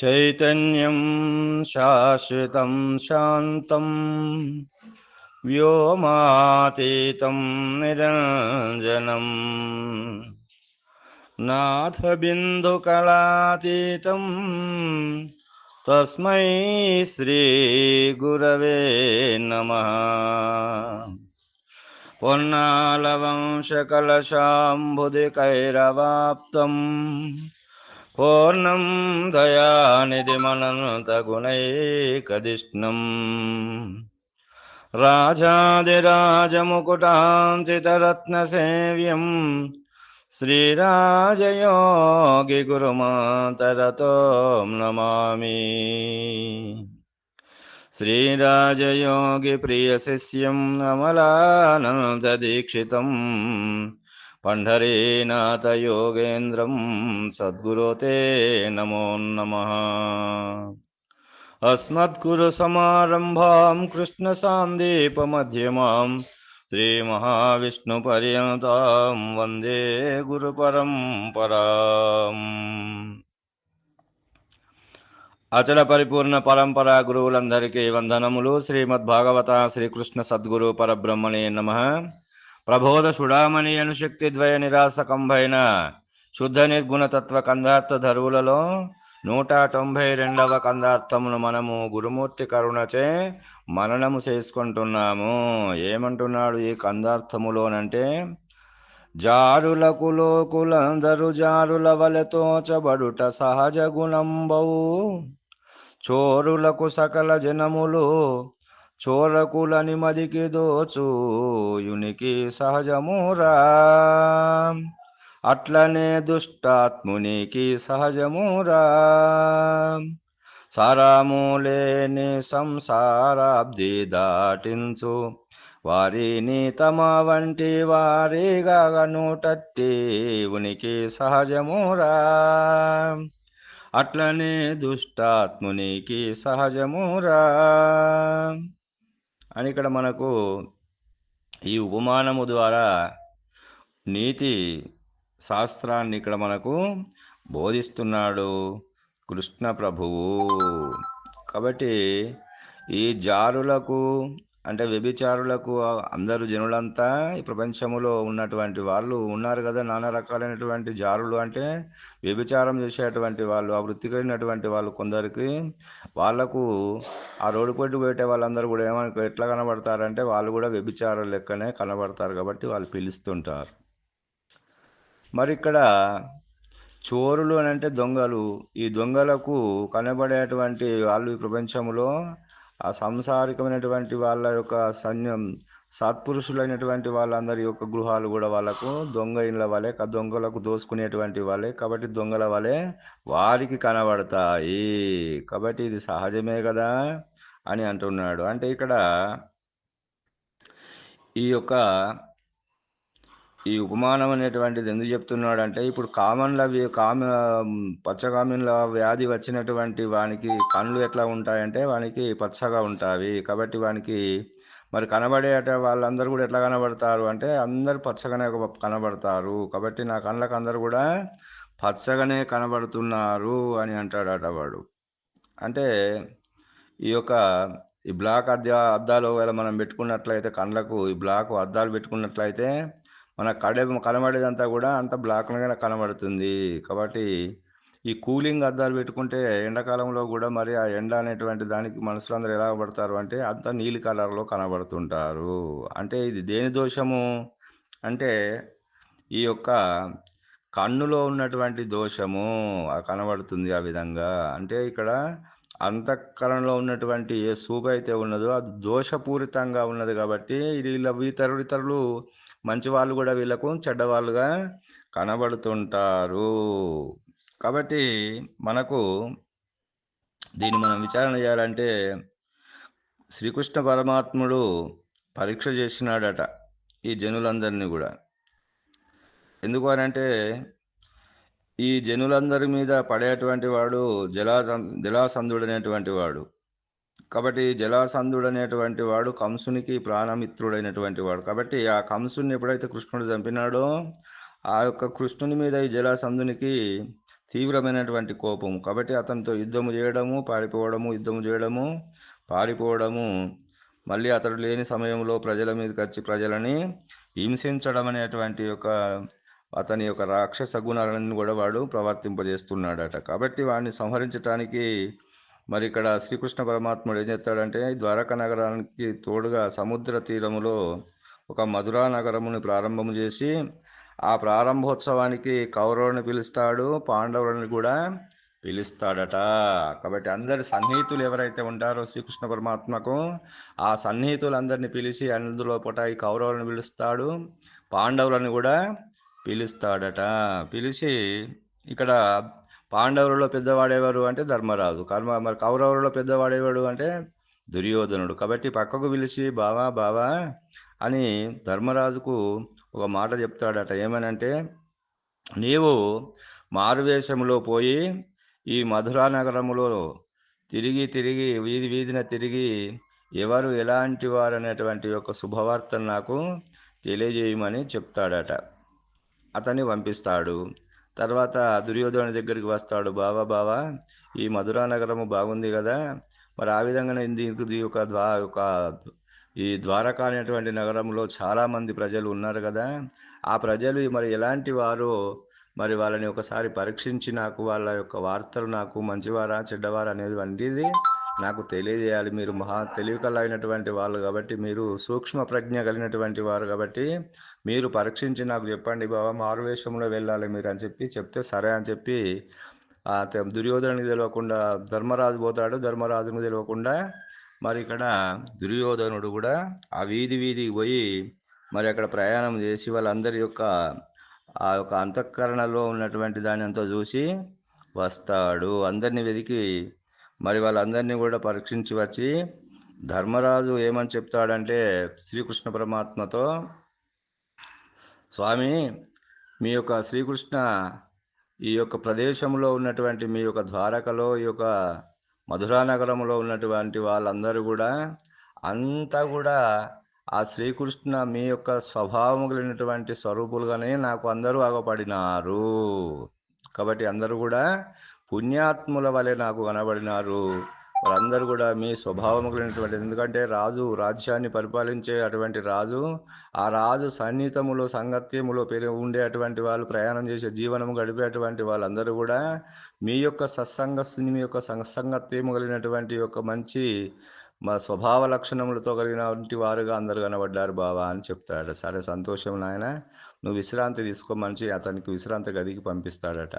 चैतन्यं शाश्वतं शान्तं व्योमातीतं निरञ्जनम् नाथबिन्दुकलातीतं तस्मै श्रीगुरवे नमः। पन्नालवंशकलशाम्भुदिकैरवाप्तम् పూర్ణం దయానిధిమనంతగుణైకదిష్ణం రాజాదిరాజముకుటాంచితరత్నసేవ్యం శ్రీరాజయోగిగురుమాతరతో నమామి. శ్రీరాజయోగి ప్రియశిష్యం అమలానందదీక్షితం పండరీనాథ యోగేంద్రం సద్గురోతే నమో నమ. అస్మద్గురు సమారంభాం కృష్ణ సాందీపమధ్యమాం శ్రీమహావిష్ణుపర్యంతాం వందే గురు పరంపరాం. అచల పరిపూర్ణ పరంపర గురువులందరికీ వందనములు. శ్రీమద్భాగవత శ్రీకృష్ణ సద్గురు పరబ్రహ్మణే నమ. ప్రబోధ సుడామణి అను శక్తి ద్వయ నిరాసకంభైన శుద్ధ నిర్గుణతత్వ కందార్థ ధరువులలో నూట తొంభై రెండవ కందార్థమును మనము గురుమూర్తి కరుణచే మననము చేసుకుంటున్నాము. ఏమంటున్నాడు ఈ కందార్థములోనంటే? జారులకు లోకులందరు జారుల వలెతోచబడుట సహజ గుణంబవు చోరులకు సకల జనములు చోరకులని మదికి దోచూయునికి సహజమురా అట్లనే దుష్టాత్మునికి సహజమురా సరములేని సంసారాబ్ది దాటించు. వారిని తమ వంటి వారిగానుటట్టి ఉనికి సహజమురా అట్లనే దుష్టాత్మునికి సహజమురా అని ఇక్కడ మనకు ఈ ఉపమానము ద్వారా నీతి శాస్త్రాన్ని ఇక్కడ మనకు బోధిస్తున్నాడు కృష్ణ ప్రభువు. కాబట్టి ఈ జారులకు అంటే వ్యభిచారులకు అందరు జనులంతా ఈ ప్రపంచంలో ఉన్నటువంటి వాళ్ళు ఉన్నారు కదా నానా రకాలైనటువంటి జారులు అంటే వ్యభిచారం చేసేటువంటి వాళ్ళు ఆ వృత్తి కలిగినటువంటి వాళ్ళు కొందరికి వాళ్ళకు ఆ రోడ్డు పొట్టు పెట్టే వాళ్ళందరూ కూడా ఏమని ఎట్లా కనబడతారంటే వాళ్ళు కూడా వ్యభిచారం లెక్కనే కనబడతారు కాబట్టి వాళ్ళు పిలుస్తుంటారు. మరి ఇక్కడ చోరులు అని అంటే దొంగలు ఈ దొంగలకు కనబడేటువంటి వాళ్ళు ఈ ప్రపంచంలో ఆ సంసారికమైనటువంటి వాళ్ళ యొక్క సైన్యం సత్పురుషులైనటువంటి వాళ్ళందరి యొక్క గృహాలు కూడా వాళ్ళకు దొంగ ఇండ్ల వాళ్ళే దొంగలకు దోసుకునేటువంటి వాళ్ళే. కాబట్టి దొంగల వాళ్ళే వారికి కనబడతాయి. కాబట్టి ఇది సహజమే కదా అని అంటున్నాడు. అంటే ఇక్కడ ఈ యొక్క ఈ ఉపమానం అనేటువంటిది ఎందుకు చెప్తున్నాడు అంటే ఇప్పుడు కామన్ల కామ పచ్చకామన్ల వ్యాధి వచ్చినటువంటి వానికి కళ్ళు ఎట్లా ఉంటాయంటే వానికి పచ్చగా ఉంటాయి. కాబట్టి వానికి మరి కనబడేట వాళ్ళందరూ కూడా ఎట్లా కనబడతారు అంటే అందరు పచ్చగానే కనబడతారు. కాబట్టి నా కళ్ళకు అందరు కూడా పచ్చగానే కనబడుతున్నారు అని అంటాడట వాడు. అంటే ఈ యొక్క ఈ బ్లాక్ అద్దా అద్దాలు ఒకవేళ మనం పెట్టుకున్నట్లయితే కళ్ళకు ఈ బ్లాక్ అద్దాలు పెట్టుకున్నట్లయితే మన కడ కనబడేదంతా కూడా అంత బ్లాక్గానే కనబడుతుంది. కాబట్టి ఈ కూలింగ్ అద్దాలు పెట్టుకుంటే ఎండాకాలంలో కూడా మరి ఆ ఎండ అనేటువంటి దానికి మనుషులందరూ ఎలా పడతారు అంటే అంత నీలి కలర్లో కనబడుతుంటారు. అంటే ఇది దేని దోషము? అంటే ఈ యొక్క కన్నులో ఉన్నటువంటి దోషము కనబడుతుంది ఆ విధంగా. అంటే ఇక్కడ అంతఃకరణలో ఉన్నటువంటి ఏ సూప అయితే ఉన్నదో అది దోషపూరితంగా ఉన్నది కాబట్టి వీళ్ళ ఇతరులు ఇతరులు మంచి వాళ్ళు కూడా వీళ్ళకు చెడ్డవాళ్ళుగా కనబడుతుంటారు. కాబట్టి మనకు దీన్ని మనం విచారణ చేయాలంటే శ్రీకృష్ణ పరమాత్ముడు పరీక్ష చేసినాడట ఈ జనులందరినీ కూడా. ఎందుకు అనంటే ఈ జనులందరి మీద పడేటువంటి వాడు జలా జలాసంధుడు అనేటువంటి వాడు. కాబట్టి జలాసంధుడు అనేటువంటి వాడు కంసునికి ప్రాణమిత్రుడైనటువంటి వాడు. కాబట్టి ఆ కంసుని ఎప్పుడైతే కృష్ణుడు చంపినాడో ఆ యొక్క కృష్ణుని మీద ఈ జలాసంధునికి తీవ్రమైనటువంటి కోపం. కాబట్టి అతనితో యుద్ధము చేయడము పారిపోవడము యుద్ధము చేయడము పారిపోవడము మళ్ళీ అతడు లేని సమయంలో ప్రజల మీదకి వచ్చి ప్రజలని హింసించడం అనేటువంటి యొక్క అతని యొక్క రాక్షస గుణాలను కూడా వాడు ప్రవర్తింపజేస్తున్నాడట. కాబట్టి వాడిని సంహరించడానికి మరి ఇక్కడ శ్రీకృష్ణ పరమాత్ముడు ఏం చేస్తాడంటే ద్వారకా నగరానికి తోడుగా సముద్ర తీరములో ఒక మధురా నగరముని ప్రారంభం చేసి ఆ ప్రారంభోత్సవానికి కౌరవుని పిలుస్తాడు పాండవులను కూడా పిలుస్తాడట. కాబట్టి అందరి సన్నిహితులు ఎవరైతే ఉంటారో శ్రీకృష్ణ పరమాత్మకు ఆ సన్నిహితులందరినీ పిలిచి అందులో పూట ఈ కౌరవులను పిలుస్తాడు పాండవులను కూడా పిలుస్తాడట. పిలిచి ఇక్కడ పాండవులలో పెద్దవాడేవారు అంటే ధర్మరాజు. కర్మ మరి కౌరవులలో పెద్దవాడేవాడు అంటే దుర్యోధనుడు. కాబట్టి పక్కకు పిలిచి బావా బావా అని ధర్మరాజుకు ఒక మాట చెప్తాడట. ఏమనంటే నీవు మారువేషంలో పోయి ఈ మధురా నగరములో తిరిగి తిరిగి వీధి వీధిన తిరిగి ఎవరు ఎలాంటి వారు అనేటువంటి ఒక శుభవార్తను నాకు తెలియజేయమని చెప్తాడట. అతన్ని పంపిస్తాడు. తర్వాత దుర్యోధను దగ్గరికి వస్తాడు. బావా బావా ఈ మధురా నగరము బాగుంది కదా. మరి ఆ విధంగానే దీనికి ఒక ద్వా ఒక ఈ ద్వారకా అనేటువంటి నగరంలో చాలామంది ప్రజలు ఉన్నారు కదా. ఆ ప్రజలు మరి ఎలాంటి వారు మరి వాళ్ళని ఒకసారి పరీక్షించి నాకు వాళ్ళ యొక్క వార్తలు నాకు మంచివారా చెడ్డవారా అనేది వంటిది నాకు తెలియజేయాలి. మీరు మహా తెలివికలైనటువంటి వాళ్ళు కాబట్టి మీరు సూక్ష్మ ప్రజ్ఞ కలిగినటువంటి వారు కాబట్టి మీరు పరీక్షించి నాకు చెప్పండి బాబా మారువేషంలో వెళ్ళాలి మీరు అని చెప్పి చెప్తే సరే అని చెప్పి దుర్యోధనకి దుర్యోధనునికి తెలియకుండా ధర్మరాజు పోతాడు. ధర్మరాజునికి తెలియకుండా మరి ఇక్కడ దుర్యోధనుడు కూడా ఆ వీధి వీధికి పోయి మరి అక్కడ ప్రయాణం చేసి వాళ్ళందరి యొక్క ఆ యొక్క అంతఃకరణలో ఉన్నటువంటి దాని అంతా చూసి వస్తాడు. అందరిని వెతికి మరి వాళ్ళందరినీ కూడా పరీక్షించి వచ్చి ధర్మరాజు ఏమని చెప్తాడంటే శ్రీకృష్ణ పరమాత్మతో స్వామి మీ యొక్క శ్రీకృష్ణ ఈ యొక్క ప్రదేశంలో ఉన్నటువంటి మీ యొక్క ద్వారకలో ఈ యొక్క మధురా నగరంలో ఉన్నటువంటి వాళ్ళందరూ కూడా అంతా కూడా ఆ శ్రీకృష్ణ మీ యొక్క స్వభావం కలిగినటువంటి స్వరూపులుగానే నాకు అందరూ ఆగపడినారు కాబట్టి అందరూ కూడా పుణ్యాత్ముల వలె నాకు కనబడినారు. వారందరూ కూడా మీ స్వభావం కలిగినటువంటి ఎందుకంటే రాజు రాజ్యాన్ని పరిపాలించే అటువంటి రాజు ఆ రాజు సన్నిహితములో సంగత్యములో పెరిగి ఉండే అటువంటి వాళ్ళు ప్రయాణం చేసే జీవనము గడిపేటువంటి వాళ్ళందరూ కూడా మీ యొక్క సత్సంగ మీ యొక్క సత్సంగత్యము కలిగినటువంటి యొక్క మంచి మా స్వభావ లక్షణములతో కలిగినటువంటి వారుగా అందరు కనబడ్డారు బావా అని చెప్తాడు సరే సంతోషం నాయన. నువ్వు విశ్రాంతి తీసుకోమని అతనికి విశ్రాంతి గదికి పంపిస్తాడట.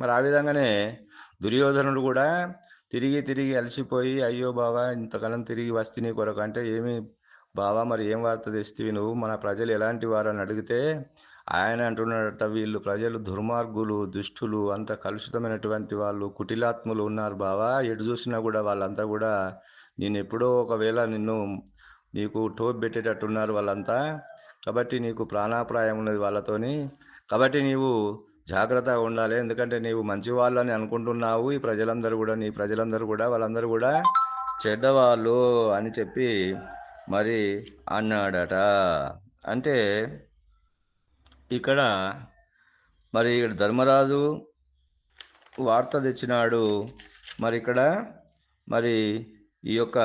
మరి ఆ విధంగానే దుర్యోధనుడు కూడా తిరిగి తిరిగి అలసిపోయి అయ్యో బావా ఇంతకాలం తిరిగి వస్తే నీ కొరకు అంటే ఏమి బావా మరి ఏం వార్త తెస్తేవి నువ్వు? మన ప్రజలు ఎలాంటి వారు అని అడిగితే ఆయన అంటున్నాడట వీళ్ళు ప్రజలు దుర్మార్గులు దుష్టులు అంత కలుషితమైనటువంటి వాళ్ళు కుటిలాత్ములు ఉన్నారు బావా. ఎటు చూసినా కూడా వాళ్ళంతా కూడా నేను ఎప్పుడో ఒకవేళ నిన్ను నీకు టోప్ పెట్టేటట్టున్నారు వాళ్ళంతా. కాబట్టి నీకు ప్రాణాప్రాయం ఉన్నది వాళ్ళతోని. కాబట్టి నీవు జాగ్రత్తగా ఉండాలి. ఎందుకంటే నీవు మంచి వాళ్ళని అనుకుంటున్నావు. ఈ ప్రజలందరూ కూడా నీ ప్రజలందరూ కూడా వాళ్ళందరూ కూడా చెడ్డవాళ్ళు అని చెప్పి మరి అన్నాడట. అంటే ఇక్కడ మరి ఇక్కడ ధర్మరాజు వార్త తెచ్చినాడు. మరి ఇక్కడ మరి ఈ యొక్క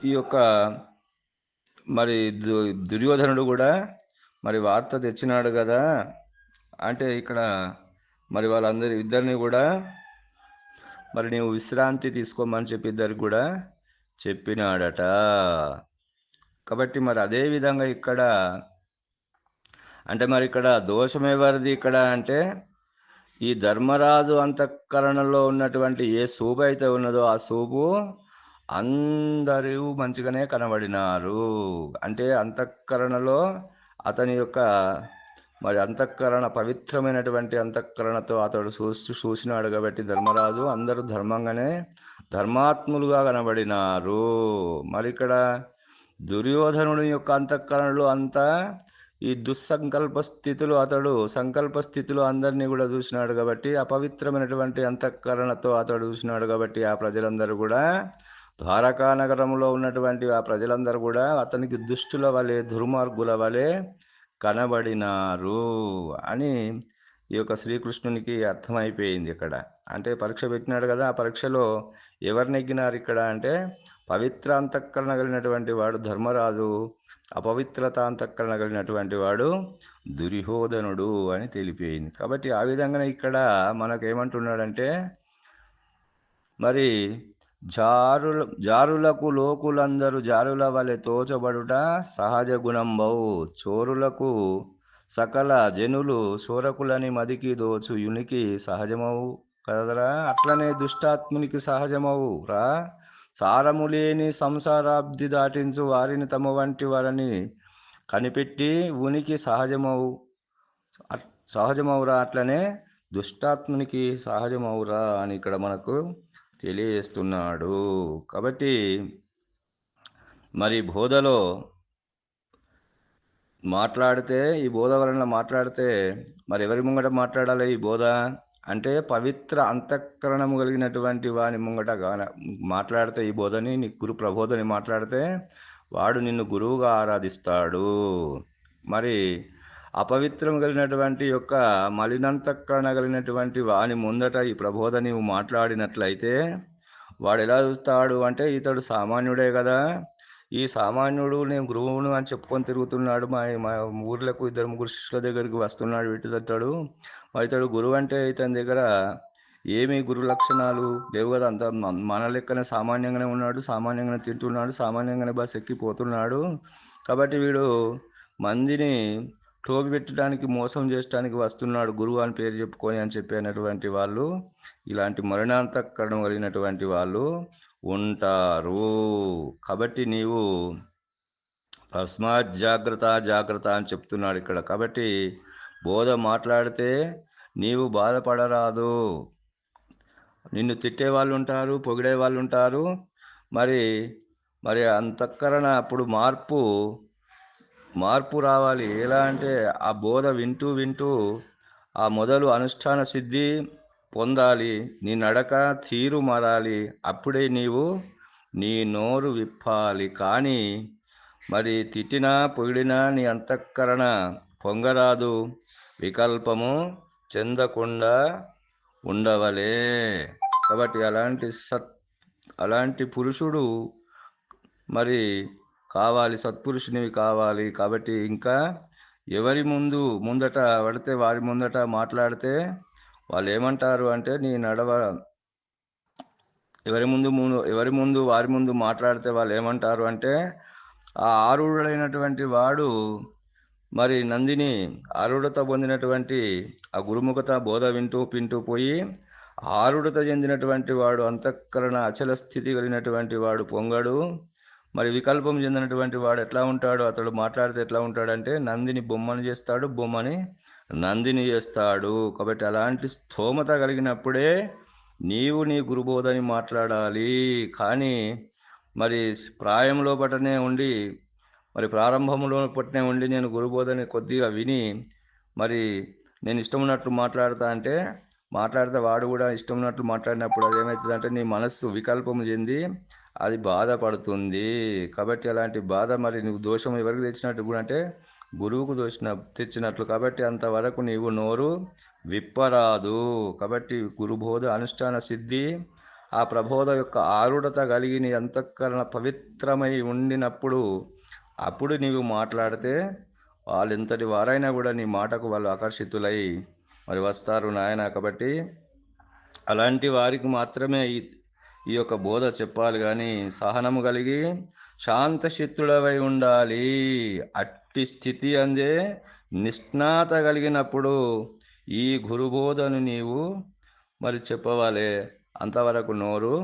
ఈ యొక్క మరి దుర్యోధనుడు కూడా మరి వార్త తెచ్చినాడు కదా. అంటే ఇక్కడ మరి వాళ్ళందరి ఇద్దరిని కూడా మరి నీవు విశ్రాంతి తీసుకోమని చెప్పి ఇద్దరికి కూడా చెప్పినాడట. కాబట్టి మరి అదే విధంగా ఇక్కడ అంటే మరి ఇక్కడ దోషం ఎవరిది ఇక్కడ అంటే ఈ ధర్మరాజు అంతఃకరణలో ఉన్నటువంటి ఏ సూపు అయితే ఉన్నదో ఆ సూపు అందరూ మంచిగానే కనబడినారు. అంటే అంతఃకరణలో అతని యొక్క మరి అంతఃకరణ పవిత్రమైనటువంటి అంతఃకరణతో అతడు చూసి చూసినాడు కాబట్టి ధర్మరాజు అందరూ ధర్మంగానే ధర్మాత్ములుగా కనబడినారు. మరి ఇక్కడ దుర్యోధనుడి యొక్క అంతఃకరణలో అంతా ఈ దుస్సంకల్ప స్థితిలో అతడు సంకల్ప స్థితిలో అందరినీ కూడా చూసినాడు కాబట్టి అపవిత్రమైనటువంటి అంతఃకరణతో అతడు చూసినాడు కాబట్టి ఆ ప్రజలందరూ కూడా ద్వారకా నగరంలో ఉన్నటువంటి ఆ ప్రజలందరూ కూడా అతనికి దుష్టుల వలె దుర్మార్గుల వలె కనబడినారు అని ఈ యొక్క శ్రీకృష్ణునికి అర్థమైపోయింది ఇక్కడ. అంటే పరీక్ష పెట్టినాడు కదా ఆ పరీక్షలో ఎవరు నెగ్గినారు ఇక్కడ అంటే పవిత్ర అంతఃకరణ కలిగినటువంటి వాడు ధర్మరాజు అపవిత్రత అంతఃకరణ కలిగినటువంటి వాడు దుర్యోధనుడు అని తెలిపోయింది. కాబట్టి ఆ విధంగానే ఇక్కడ మనకు ఏమంటున్నాడంటే మరి జారుల జారులకు లోకులందరూ జారుల వలె తోచబడుట సహజ గుణంబవు చోరులకు సకల జనులు చోరకులని మదికి దోచు యునికి సహజమవు కదరా. అట్లనే దుష్టాత్మునికి సహజమవు రా. సారము లేని సంసారాబ్ది దాటించు వారిని తమ వంటి వారిని కనిపెట్టి ఉనికి సహజమవు అట్- సహజమవురా అట్లనే దుష్టాత్మునికి సహజమవురా అని ఇక్కడ మనకు తెలియజేస్తున్నాడు. కాబట్టి మరి బోధలో మాట్లాడితే ఈ బోధ వలన మాట్లాడితే మరి ఎవరి ముంగట మాట్లాడాలి ఈ బోధ? అంటే పవిత్ర అంతఃకరణము కలిగినటువంటి వాని ముంగట మాట్లాడితే ఈ బోధని నీ గురు ప్రబోధని మాట్లాడితే వాడు నిన్ను గురువుగా ఆరాధిస్తాడు. మరి అపవిత్రం కలిగినటువంటి యొక్క మలినంతఃకరణ కలిగినటువంటి వాని ముందట ఈ ప్రబోధ నీవు మాట్లాడినట్లయితే వాడు ఎలా చూస్తాడు అంటే ఇతడు సామాన్యుడే కదా. ఈ సామాన్యుడు నేను గురువును అని చెప్పుకొని తిరుగుతున్నాడు. మా మా ఊర్లకు ఇద్దరు ముగ్గురు శిష్యుల దగ్గరికి వస్తున్నాడు వీటిదట్టాడు మరి ఇతడు గురువు అంటే ఇతని దగ్గర ఏమి గురు లక్షణాలు లేవు కదా. అంత మన- మన లెక్కనే సామాన్యంగానే ఉన్నాడు సామాన్యంగానే తింటున్నాడు సామాన్యంగానే బస్ ఎక్కిపోతున్నాడు. కాబట్టి వీడు మందిని టోపి పెట్టడానికి మోసం చేయడానికి వస్తున్నాడు గురువు అని పేరు చెప్పుకొని అని చెప్పినటువంటి వాళ్ళు ఇలాంటి మరణాంతకరణం కలిగినటువంటి వాళ్ళు ఉంటారు. కాబట్టి నీవు తస్మాత్ జాగ్రత్త జాగ్రత్త అని చెప్తున్నాడు ఇక్కడ. కాబట్టి బోధ మాట్లాడితే నీవు బాధపడరాదు. నిన్ను తిట్టే వాళ్ళు ఉంటారు పొగిడే వాళ్ళు ఉంటారు. మరి మరి అంతఃకరణ అప్పుడు మార్పు మార్పు రావాలి. ఎలా అంటే ఆ బోధ వింటూ వింటూ ఆ మొదలు అనుష్ఠాన సిద్ధి పొందాలి. నీ నడక తీరు మారాలి. అప్పుడే నీవు నీ నోరు విప్పాలి. కానీ మరి తిట్టినా పొగిడినా నీ అంతఃకరణ పొంగరాదు. వికల్పము చెందకుండా ఉండవలే. కాబట్టి అలాంటి సత్ అలాంటి పురుషుడు మరి కావాలి సత్పురుషునివి కావాలి. కాబట్టి ఇంకా ఎవరి ముందు ముందట పడితే వారి ముందట మాట్లాడితే వాళ్ళు ఏమంటారు అంటే నీ నడవ ఎవరి ముందు ముందు ఎవరి ముందు వారి ముందు మాట్లాడితే వాళ్ళు ఏమంటారు అంటే ఆ ఆరుడైనటువంటి వాడు మరి నందిని ఆరుడత పొందినటువంటి ఆ గురుముఖత బోధ వింటూ పింటూ పోయి ఆరుడత చెందినటువంటి వాడు అంతఃకరణ అచల స్థితి కలిగినటువంటి వాడు పొంగడు మరి వికల్పం చెందినటువంటి వాడు ఎట్లా ఉంటాడు? అతడు మాట్లాడితే ఎట్లా ఉంటాడంటే నందిని బొమ్మని చేస్తాడు బొమ్మని నందిని చేస్తాడు. కాబట్టి అలాంటి స్థోమత కలిగినప్పుడే నీవు నీ గురుబోధని మాట్లాడాలి. కానీ మరి ప్రాయంలో పట్టనే ఉండి మరి ప్రారంభంలో పట్టనే ఉండి నేను గురుబోధని కొద్దిగా విని మరి నేను ఇష్టం ఉన్నట్లు మాట్లాడతా అంటే మాట్లాడితే వాడు కూడా ఇష్టం ఉన్నట్లు మాట్లాడినప్పుడు అది ఏమవుతుందంటే నీ మనస్సు వికల్పం చెంది అది బాధపడుతుంది కాబట్టి అలాంటి బాధ మరి నువ్వు దోషం ఎవరికి తెచ్చినట్టు కూడా అంటే గురువుకు దోషిన తెచ్చినట్లు. కాబట్టి అంతవరకు నీవు నోరు విప్పరాదు. కాబట్టి గురుబోధ అనుష్ఠాన సిద్ధి ఆ ప్రబోధ యొక్క ఆరుడత కలిగి నీ అంతఃకరణ పవిత్రమై ఉండినప్పుడు అప్పుడు నీవు మాట్లాడితే వాళ్ళు ఎంతటి వారైనా కూడా నీ మాటకు వాళ్ళు ఆకర్షితులై మరి వస్తారు నాయన. కాబట్టి అలాంటి వారికి మాత్రమే ఈ యొక్క బోధ చెప్పాలి కానీ సహనము కలిగి శాంతచిత్తుడవై ఉండాలి. అట్టి స్థితి అందే నిష్ణాత కలిగినప్పుడు ఈ గురుబోధను నీవు మరి చెప్పవాలి. అంతవరకు నోరు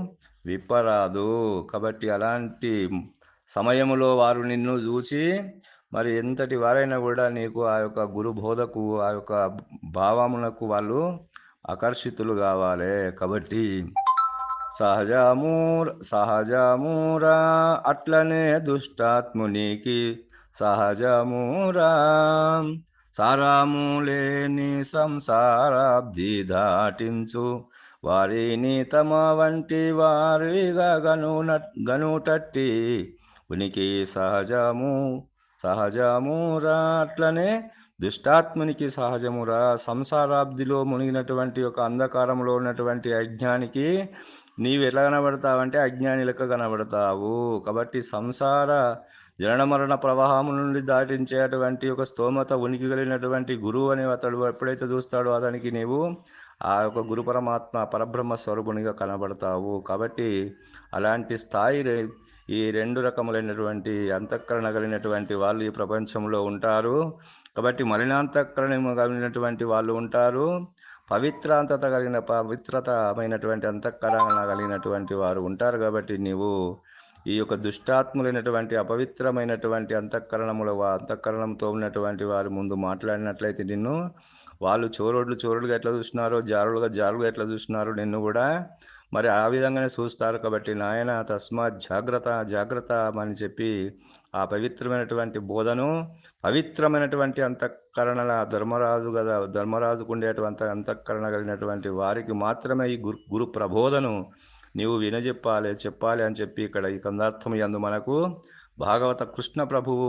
విప్పరాదు. కాబట్టి అలాంటి సమయంలో వారు నిన్ను చూసి మరి ఎంతటి వారైనా కూడా నీకు ఆ యొక్క గురు బోధకు ఆ యొక్క భావమునకు వాళ్ళు ఆకర్షితులు కావాలి. కాబట్టి సహజమూర సహజమూరా అట్లనే దుష్టాత్మునికి సహజమూరా. సారాము లేని సంసారాబ్ది దాటించు వారిని తమ వంటి వారిగా గనున గనుటట్టి ఉనికి సహజము సహజమురా అట్లనే దుష్టాత్మునికి సహజమురా. సంసారాబ్దిలో మునిగినటువంటి ఒక అంధకారంలో ఉన్నటువంటి అజ్ఞానికి నీవు ఎలా కనబడతావంటే అజ్ఞాని లెక్క కనబడతావు. కాబట్టి సంసార జనన మరణ ప్రవాహం నుండి దాటించేటువంటి ఒక స్తోమత ఉనికి కలిగినటువంటి గురువు అనే అతడు ఎప్పుడైతే చూస్తాడో అతనికి నీవు ఆ యొక్క గురు పరమాత్మ పరబ్రహ్మ స్వరూపునిగా కనబడతావు. కాబట్టి అలాంటి స్థాయి ఈ రెండు రకములైనటువంటి అంతఃకరణ కలిగినటువంటి వాళ్ళు ఈ ప్రపంచంలో ఉంటారు. కాబట్టి మలినాంతఃకరణ కలిగినటువంటి వాళ్ళు ఉంటారు. పవిత్రాంతత కలిగిన పవిత్రతమైనటువంటి అంతఃకరణ కలిగినటువంటి వారు ఉంటారు కాబట్టి నీవు ఈ యొక్క దుష్టాత్ములైనటువంటి అపవిత్రమైనటువంటి అంతఃకరణముల వా- అంతఃకరణంతో ఉన్నటువంటి వారి ముందు మాట్లాడినట్లయితే నిన్ను వాళ్ళు చోరోడ్లు చోరుడుగా ఎట్లా చూస్తున్నారో జారులుగా జారులుగా ఎట్లా చూస్తున్నారో నిన్ను కూడా మరి ఆ విధంగానే చూస్తారు కాబట్టి నాయన తస్మాత్ జాగ్రత్త జాగ్రత్త అని చెప్పి ఆ పవిత్రమైనటువంటి బోధను పవిత్రమైనటువంటి అంతఃకరణల ధర్మరాజు కదా ధర్మరాజుకు ఉండేటువంటి అంతఃకరణ కలిగినటువంటి వారికి మాత్రమే ఈ గురు గురు ప్రబోధను నీవు వినజెప్పాలి చెప్పాలి అని చెప్పి ఇక్కడ ఈ కందార్థం యందు మనకు భాగవత కృష్ణ ప్రభువు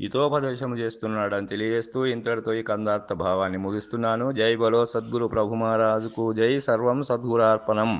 హితోపదేశం చేస్తున్నాడని తెలియజేస్తూ ఇంతటితో ఈ కందార్థ భావాన్ని ముగిస్తున్నాను. జై బలో సద్గురు ప్రభు మహారాజుకు జై. సర్వం సద్గురార్పణం.